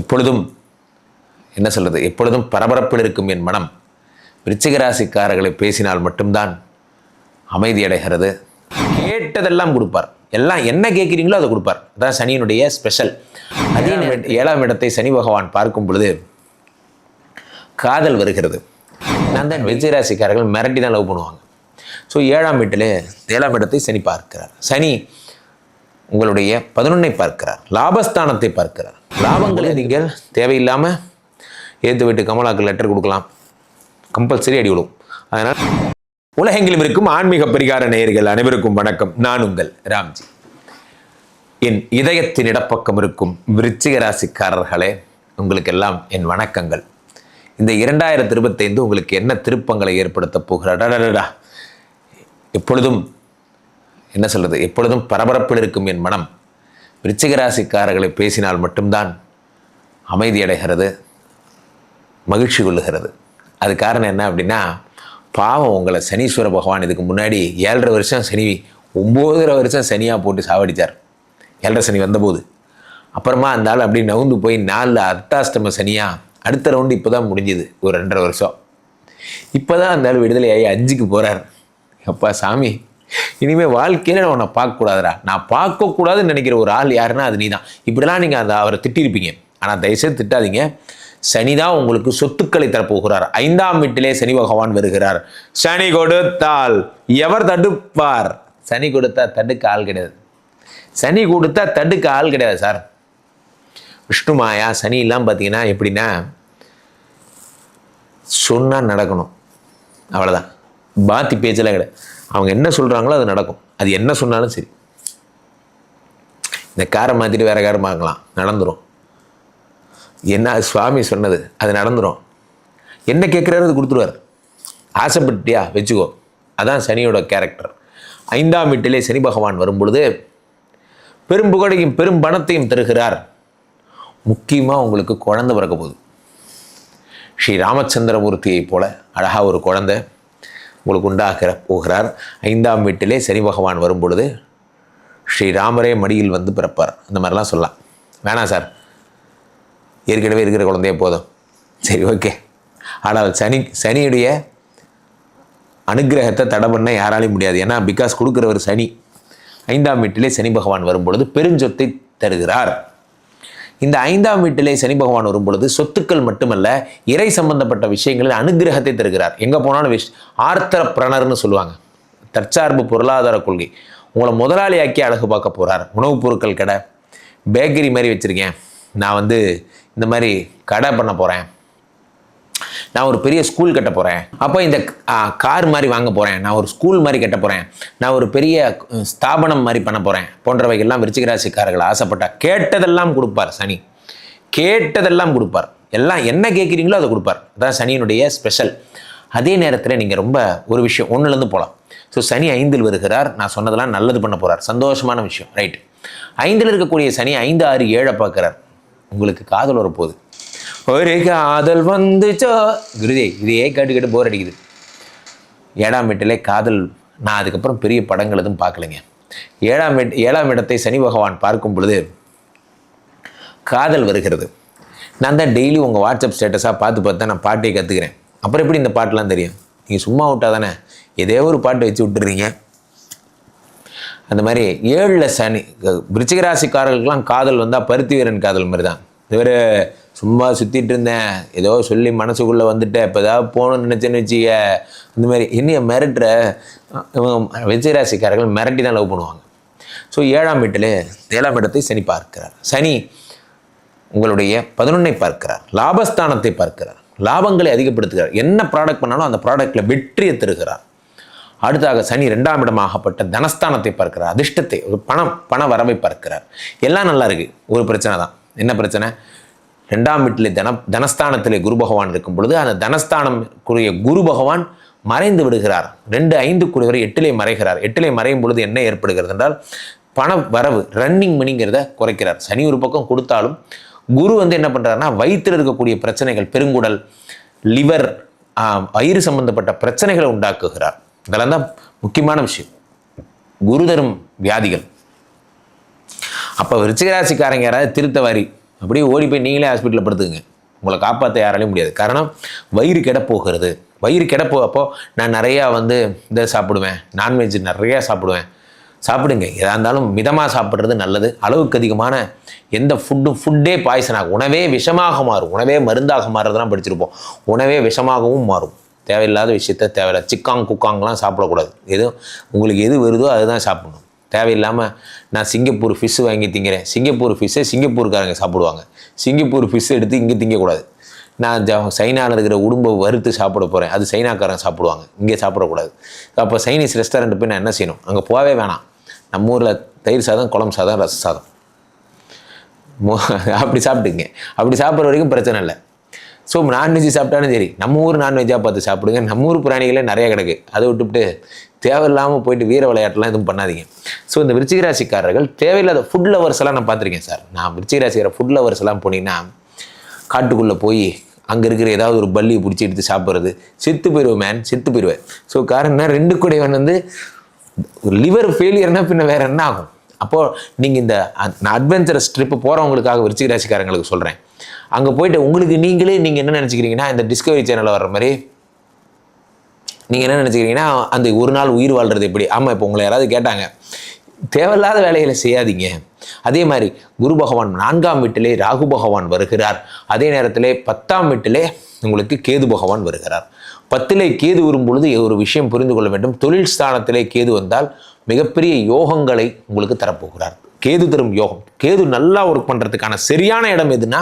எப்பொழுதும் என்ன சொல்றது எப்பொழுதும் பரபரப்பில் இருக்கும் என் மனம் விருச்சிக ராசிக்காரர்களை பேசினால் மட்டும்தான் அமைதி அடைகிறது. கேட்டதெல்லாம் கொடுப்பார். எல்லாம் என்ன கேட்குறீங்களோ அதை கொடுப்பார். அதான் சனியினுடைய ஸ்பெஷல் அதே ஏழாம் இடத்தை சனி பகவான் பார்க்கும் பொழுது காதல் வருகிறது. நான் தான் விருச்சிக ராசிக்காரர்கள் மிரட்டி தான் லவ் பண்ணுவாங்க. ஸோ ஏழாம் வீட்டில் ஏழாம் இடத்தை சனி பார்க்கிறார். சனி உங்களுடைய பதினொன்னை பார்க்கிறார். லாபஸ்தானத்தை பார்க்கிறார். லாபங்களை நீங்கள் தேவையில்லாமல் ஏற்று விட்டு கமலாக்கு லெட்டர் கொடுக்கலாம். கம்பல்சரி அடி விடும் அதனால் உலகெங்கிலும் இருக்கும் ஆன்மீக பரிகார நேயர்கள் அனைவருக்கும் வணக்கம். நான் உங்கள் ராம்ஜி. என் இதயத்தின் இடப்பக்கம் இருக்கும் விருச்சிக ராசிக்காரர்களே உங்களுக்கெல்லாம் என் வணக்கங்கள். இந்த இரண்டாயிரத்தி இருபத்தைந்து உங்களுக்கு என்ன திருப்பங்களை ஏற்படுத்தப் போகிறாடா எப்பொழுதும் என்ன சொல்கிறது எப்பொழுதும் பரபரப்பில் இருக்கும் என் மனம் விருச்சிகராசிக்காரர்களை பேசினால் மட்டும்தான் அமைதி அடைகிறது மகிழ்ச்சி கொள்ளுகிறது. அது காரணம் என்ன அப்படின்னா பாவம் உங்களை சனீஸ்வர பகவான் இதுக்கு முன்னாடி ஏழரை வருஷம் சனி ஒம்போதரை வருஷம் சனியாக போட்டு சாவடிச்சார். ஏழரை சனி வந்தபோது. அப்புறமா அந்த ஆள் அப்படியே நவுந்து போய் நாலில் அர்த்தாஷ்டம சனியாக அடுத்த ரவுண்டு இப்போ தான் முடிஞ்சுது ஒரு ரெண்டரை வருஷம். இப்போ தான் அந்த ஆள் விடுதலை ஆகி அஞ்சுக்கு போகிறார் அப்பா சாமி இனிமேல் வாழ்க்கையில் நான் உன்னை பார்க்கக்கூடாதுடா. நான் பார்க்கக்கூடாதுன்னு நினைக்கிற ஒரு ஆள் யாருன்னா அது நீ தான் இப்படிலாம் நீங்கள் அந்த அவரை திட்டிருப்பீங்க. ஆனால் தயவுசெய்து திட்டாதீங்க. சனிதான் உங்களுக்கு சொத்துக்களை தரப்போகிறார். ஐந்தாம் வீட்டிலே சனி பகவான் வருகிறார். சனி கொடுத்தால் எவர் தடுப்பார்? சனி கொடுத்தா தடுக்க ஆள் கிடையாது. சனி கொடுத்தா தடுக்க ஆள் கிடையாது சார். விஷ்ணு மாயா சனி எல்லாம் பார்த்தீங்கன்னா எப்படின்னா சொன்னால் நடக்கணும். அவ்வளோதான் பாத்தி பேச்செல்லாம் கிடையாது. அவங்க என்ன சொல்கிறாங்களோ அது நடக்கும். அது என்ன சொன்னாலும் சரி. இந்த காரை மாற்றிட்டு வேறு காரை பார்க்கலாம். நடந்துடும் என்ன அது சுவாமி சொன்னது அது நடந்துடும் என்ன கேட்குறாரு அது கொடுத்துருவார். ஆசைப்பட்டியா வச்சுக்கோ. அதான் சனியோட கேரக்டர் ஐந்தாம் வீட்டிலே சனி பகவான் வரும்பொழுது பெரும் புகழையும் பெரும் பணத்தையும் தருகிறார். முக்கியமாக உங்களுக்கு குழந்தை பிறக்க போகுது. ஸ்ரீ ராமச்சந்திரமூர்த்தியைப் போல அழகாக ஒரு குழந்தை. உங்களுக்கு உண்டாகிற போகிறார். ஐந்தாம் வீட்டிலே சனி பகவான் வரும்பொழுது ஸ்ரீராமரே மடியில் வந்து பிறப்பார். அந்த மாதிரிலாம் சொல்லலாம். வேணாம் சார். ஏற்கனவே இருக்கிற குழந்தையே போதும். சரி ஓகே. ஆனால் சனி சனியுடைய அனுகிரகத்தை தடை பண்ண யாராலையும் முடியாது. ஏன்னா பிகாஸ் கொடுக்குறவர் சனி. ஐந்தாம் வீட்டிலே சனி பகவான் வரும்பொழுது பெருஞ்சொத்தை தருகிறார். இந்த ஐந்தாம் வீட்டிலே சனி பகவான் வரும் பொழுது சொத்துக்கள் மட்டுமல்ல இறை சம்பந்தப்பட்ட விஷயங்களில் அனுகிரகத்தை தருகிறார். எங்கே போனாலும் விஷ் ஆர்த்தர பிரணர்னு சொல்லுவாங்க. தற்சார்பு பொருளாதார கொள்கை. உங்களை முதலாளியாக்கி அழகு பார்க்க போகிறார் உணவுப் பொருட்கள் கடை பேக்கரி மாதிரி வச்சுருக்கேன். நான் வந்து இந்த மாதிரி கடை பண்ண போகிறேன் நான் ஒரு பெரிய ஸ்கூல் கட்ட போகிறேன் அப்போ இந்த கார் மாதிரி வாங்க போகிறேன் நான் ஒரு ஸ்கூல் மாதிரி கட்ட போகிறேன் நான் ஒரு பெரிய ஸ்தாபனம் மாதிரி பண்ண போகிறேன் போன்றவைகள்லாம் விருச்சிகராசிக்காரர்கள் ஆசைப்பட்டா கேட்டதெல்லாம் கொடுப்பார் சனி. கேட்டதெல்லாம் கொடுப்பார். எல்லாம் என்ன கேட்குறீங்களோ அதை கொடுப்பார். அதான் சனியினுடைய ஸ்பெஷல் அதே நேரத்தில் நீங்கள் ரொம்ப ஒரு விஷயம் ஒன்றுலேருந்து போகலாம் ஸோ சனி ஐந்தில் வருகிறார். நான் சொன்னதெல்லாம் நல்லது பண்ண போகிறார் சந்தோஷமான விஷயம். ரைட் ஐந்தில் இருக்கக்கூடிய சனி ஐந்து ஆறு ஏழை பார்க்குறார். உங்களுக்கு காதல் வரப்போகுது. ஒரு காதல் வந்துச்சோ குருதே இதையே கேட்டு கேட்டு போர் அடிக்குது? ஏழாம் வீட்டிலே காதல் நான் அதுக்கப்புறம் பெரிய படங்கள் எதுவும் பார்க்கலைங்க. ஏழாம் வீட் ஏழாம் இடத்தை சனி பகவான் பார்க்கும் பொழுது காதல் வருகிறது. நான் தான் டெய்லி உங்கள் வாட்ஸ்அப் ஸ்டேட்டஸாக பார்த்து பார்த்து தான் நான் பாட்டே கற்றுக்கிறேன் அப்புறம் எப்படி இந்த பாட்டெலாம் தெரியும்? நீங்கள் சும்மா விட்டா தானே? ஏதோ ஒரு பாட்டு வச்சு விட்டுறீங்க. அந்த மாதிரி ஏழில் சனி விருச்சிகராசிக்காரர்களுக்கெல்லாம் காதல் வந்தால் பருத்தி வீரன் காதல் மாதிரி தான் இவர் சும்மா சுற்றிட்டு இருந்தேன் ஏதோ சொல்லி மனசுக்குள்ளே வந்துட்டேன். இப்போ ஏதாவது போகணும்னு நினச்சேன்னு வச்சுக்க இந்த மாதிரி என்னைய மிரட்டுற இவங்க ராசிக்காரர்கள் மிரட்டி தான் லவ் பண்ணுவாங்க. ஸோ ஏழாம் வீட்டில் ஏழாம் இடத்தை சனி பார்க்கிறார். சனி உங்களுடைய பதினொன்னை பார்க்கிறார். லாபஸ்தானத்தை பார்க்கிறார். லாபங்களை அதிகப்படுத்துகிறார். என்ன ப்ராடக்ட் பண்ணாலும் அந்த ப்ராடக்டில் வெற்றியை தருகிறார். அடுத்தாக சனி ரெண்டாம் இடமாகப்பட்ட தனஸ்தானத்தை பார்க்கிறார். அதிர்ஷ்டத்தை ஒரு பணம் பண வரவை பார்க்கிறார். எல்லாம் நல்லா இருக்குது ஒரு பிரச்சனை தான் என்ன பிரச்சனை? ரெண்டாம் வீட்டிலே தன தனஸ்தானத்திலே குரு பகவான் இருக்கும் பொழுது அந்த தனஸ்தானக்குரிய குரு பகவான் மறைந்து விடுகிறார். ரெண்டு ஐந்து குடிவரை எட்டிலே மறைகிறார். எட்டிலே மறையும் பொழுது என்ன ஏற்படுகிறது என்றால் பண வரவு ரன்னிங் மணிங்கிறத குறைக்கிறார். சனி ஒரு பக்கம் கொடுத்தாலும் குரு வந்து என்ன பண்ணுறாருன்னா வயிற்றில் இருக்கக்கூடிய பிரச்சனைகள் பெருங்குடல் லிவர் வயிறு சம்பந்தப்பட்ட பிரச்சனைகளை உண்டாக்குகிறார். இதெல்லாம் தான் முக்கியமான விஷயம். குரு தரும் வியாதிகள். அப்போ விருச்சிகராசிக்காரங்க யாராவது திருத்தவாரி அப்படியே ஓடி போய் நீங்களே ஹாஸ்பிட்டலில் படுத்துங்க உங்களை காப்பாற்ற யாராலையும் முடியாது. காரணம் வயிறு கெட போகிறது. வயிறு கெட போ அப்போ நான் நிறையா வந்து இதை சாப்பிடுவேன். நான்வெஜ் நிறையா சாப்பிடுவேன். சாப்பிடுங்க. எதாக இருந்தாலும் மிதமாக சாப்பிட்றது நல்லது. அளவுக்கு அதிகமான எந்த ஃபுட்டும் ஃபுட்டே பாய்சன் ஆகும் உணவே விஷமாக மாறும். உணவே மருந்தாக மாறுறதெல்லாம் படிச்சிருப்போம். உணவே விஷமாகவும் மாறும். தேவையில்லாத விஷயத்த தேவையில்ல. சிக்காங் குக்காங்லாம் சாப்பிடக்கூடாது. எதுவும் உங்களுக்கு எது வருதோ அதுதான் சாப்பிடணும். தேவையில்லாமல் நான் சிங்கப்பூர் ஃபிஷ் வாங்கி திங்கிறேன். சிங்கப்பூர் ஃபிஷ்ஷை சிங்கப்பூர்காரங்க சாப்பிடுவாங்க. சிங்கப்பூர் ஃபிஷ் எடுத்து இங்கே திங்கக்கூடாது. நான் ஜ சைனாவில் இருக்கிற உடும்பை வறுத்து சாப்பிட போகிறேன் அது சைனாக்காரன் சாப்பிடுவாங்க. இங்கே சாப்பிடக்கூடாது. அப்போ சைனீஸ் ரெஸ்டாரண்ட் போய் நான் என்ன செய்யணும்? அங்கே போகவே வேணாம். நம்ம ஊரில் தயிர் சாதம் குழம்பு சாதம் ரச சாதம். மோ- அப்படி சாப்பிட்டுங்க. அப்படி சாப்பிட்ற வரைக்கும் பிரச்சனை இல்லை. ஸோ நான்வெஜ் சாப்பிட்டாலும் சரி. நம்ம ஊர் நான்வெஜ்ஜாக பார்த்து சாப்பிடுங்க. நம்ம ஊர் பிராணிகளே நிறையா கிடக்கு. அதை விட்டுவிட்டு தேவையில்லாமல் போயிட்டு வீர விளையாட்டுலாம் எதுவும் பண்ணாதீங்க. ஸோ இந்த விருச்சிகராசிக்காரர்கள் தேவையில்லாத ஃபுட் லவர்ஸ் எல்லாம் நான் பார்த்துருக்கேன் சார். நான் விருச்சிகராசிக்கிற ஃபுட் லவர்ஸ் எல்லாம் போனீங்கன்னா காட்டுக்குள்ளே போய் அங்கே இருக்கிற ஏதாவது ஒரு பல்லியை பிடிச்சி எடுத்து சாப்பிட்றது செத்து போயிடுவேன் மேன் செத்து போயிடுவேன் ஸோ காரணம் என்ன? ரெண்டு கூடையவன் வந்து லிவர் ஃபெயிலியர்னா பின்ன வேறு என்ன ஆகும்? அப்போது நீங்கள் இந்த அட்வென்ச்சரஸ் ட்ரிப்பு போகிறவங்களுக்காக விருச்சிக ராசிக்காரங்களுக்கு சொல்கிறேன் அங்கே போயிட்டு உங்களுக்கு நீங்களே நீங்கள் என்ன நினச்சிக்கிறீங்கன்னா இந்த டிஸ்கவரி சேனலில் வர்ற மாதிரி நீங்கள் என்ன நினச்சிக்கிறீங்கன்னா அந்த ஒரு நாள் உயிர் வாழ்கிறது எப்படி? ஆமாம் இப்போ உங்களை யாராவது கேட்டாங்க தேவையில்லாத வேலைகளை செய்யாதீங்க. அதே மாதிரி குரு பகவான் நான்காம் வீட்டிலே ராகு பகவான் வருகிறார். அதே நேரத்திலே பத்தாம் வீட்டிலே உங்களுக்கு கேது பகவான் வருகிறார். பத்திலே கேது வரும் பொழுது ஒரு விஷயம் புரிந்து கொள்ள வேண்டும். தொழில் ஸ்தானத்திலே கேது வந்தால் மிகப்பெரிய யோகங்களை உங்களுக்கு தரப்போகிறார். கேது தரும் யோகம். கேது நல்லா ஒர்க் பண்ணுறதுக்கான சரியான இடம் எதுனா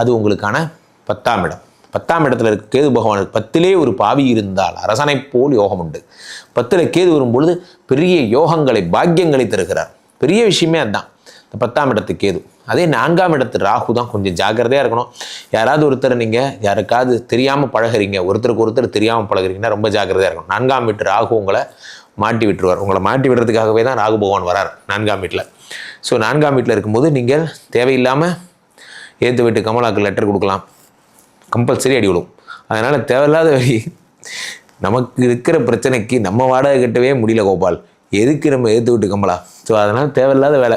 அது உங்களுக்கான பத்தாம் இடம். பத்தாம் இடத்துல இருக்க கேது பகவானுக்கு பத்திலே ஒரு பாவி இருந்தால் அரசனைப் போல் யோகம் உண்டு. பத்தில் கேது வரும்பொழுது பெரிய யோகங்களை பாக்கியங்களை தருகிறார். பெரிய விஷயமே அதுதான் இந்த பத்தாம் இடத்து கேது. அதே நான்காம் இடத்து ராகு தான் கொஞ்சம் ஜாக்கிரதையாக இருக்கணும். யாராவது ஒருத்தர் நீங்கள் யாருக்காவது தெரியாமல் பழகுறீங்க ஒருத்தருக்கு ஒருத்தர் தெரியாமல் பழகுறீங்கன்னா ரொம்ப ஜாக்கிரதையாக இருக்கணும். நான்காம் வீட்டு ராகு உங்களை மாட்டி விட்டுருவார். உங்களை மாட்டி விடுறதுக்காகவே தான் ராகு பகவான் வரார் நான்காம் வீட்டில் ஸோ நான்காம் வீட்டில் இருக்கும்போது நீங்கள் தேவையில்லாமல் ஏற்று வீட்டு கமலாக்கு லெட்டர் கொடுக்கலாம். கம்பல்சரி அடி விழும். அதனால் தேவையில்லாத வழி நமக்கு இருக்கிற பிரச்சனைக்கு நம்ம வாடகை கட்டவே முடியல கோபால். எதுக்கு நம்ம ஏற்று விட்டு ஸோ அதனால் தேவையில்லாத வேலை.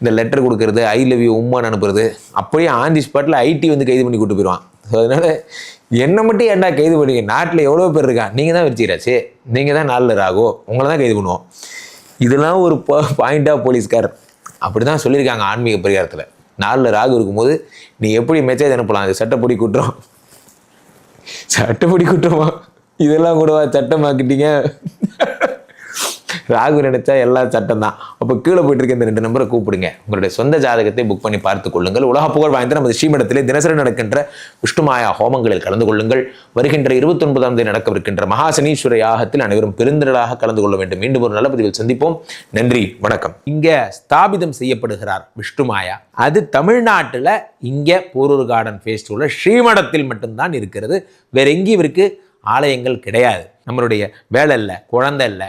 இந்த லெட்டர் கொடுக்கறது ஐ லவ் யூ உம்மான் அனுப்புறது அப்படியே ஆன் தி ஸ்பாட்டில் ஐடி வந்து கைது பண்ணி கூட்டு போயிடுவான். ஸோ அதனால் என்னை மட்டும் ஏன்டா கைது பண்ணுங்க நாட்டில் எவ்வளோ பேர் இருக்கா நீங்கள் தான் வச்சுக்கிறாச்சு நீங்கள் தான் நாளில் ராகோ. உங்களை தான் கைது பண்ணுவோம். இதெல்லாம் ஒரு பாயிண்டாக போலீஸ்கார் அப்படி தான் சொல்லியிருக்காங்க ஆன்மீக பரிகாரத்தில். நாளில் ராகு இருக்கும்போது நீ எப்படி மெசேஜ் அனுப்பலாம்? அது சட்டப்படி குற்றம் சட்டப்படி குற்றமா இதெல்லாம் கூடவா? சட்டமாக்கிட்டீங்க ராகு நினைச்சா எல்லா சட்டம் தான் அப்போ கீழே போயிட்டு இருக்க இந்த ரெண்டு நம்பரை கூப்பிடுங்க. உங்களுடைய சொந்த ஜாதகத்தை புக் பண்ணி பார்த்துக் கொள்ளுங்கள். உலக புகழ் வாய்ந்த நமது ஸ்ரீமடத்திலே தினசரி நடக்கின்ற விஷ்ணுமாயா ஹோமங்களில் கலந்து கொள்ளுங்கள். வருகின்ற இருபத்தொன்பதாம் தேதி நடக்கவிருக்கின்ற மகாசனீஸ்வர யாகத்தில் அனைவரும் பெருந்திரளாக கலந்து கொள்ள வேண்டும். மீண்டும் ஒரு நல்ல பதிவில் சந்திப்போம். நன்றி வணக்கம். இங்கே ஸ்தாபிதம் செய்யப்படுகிறார் விஷ்ணுமாயா. அது தமிழ்நாட்டில் இங்கே போரூர் கார்டன் ஃபேஸ்டிவலில் ஸ்ரீமடத்தில் மட்டும்தான் இருக்கிறது. வேற எங்கேயும் இவருக்கு ஆலயங்கள் கிடையாது. நம்மளுடைய வேலை இல்லை குழந்தை இல்லை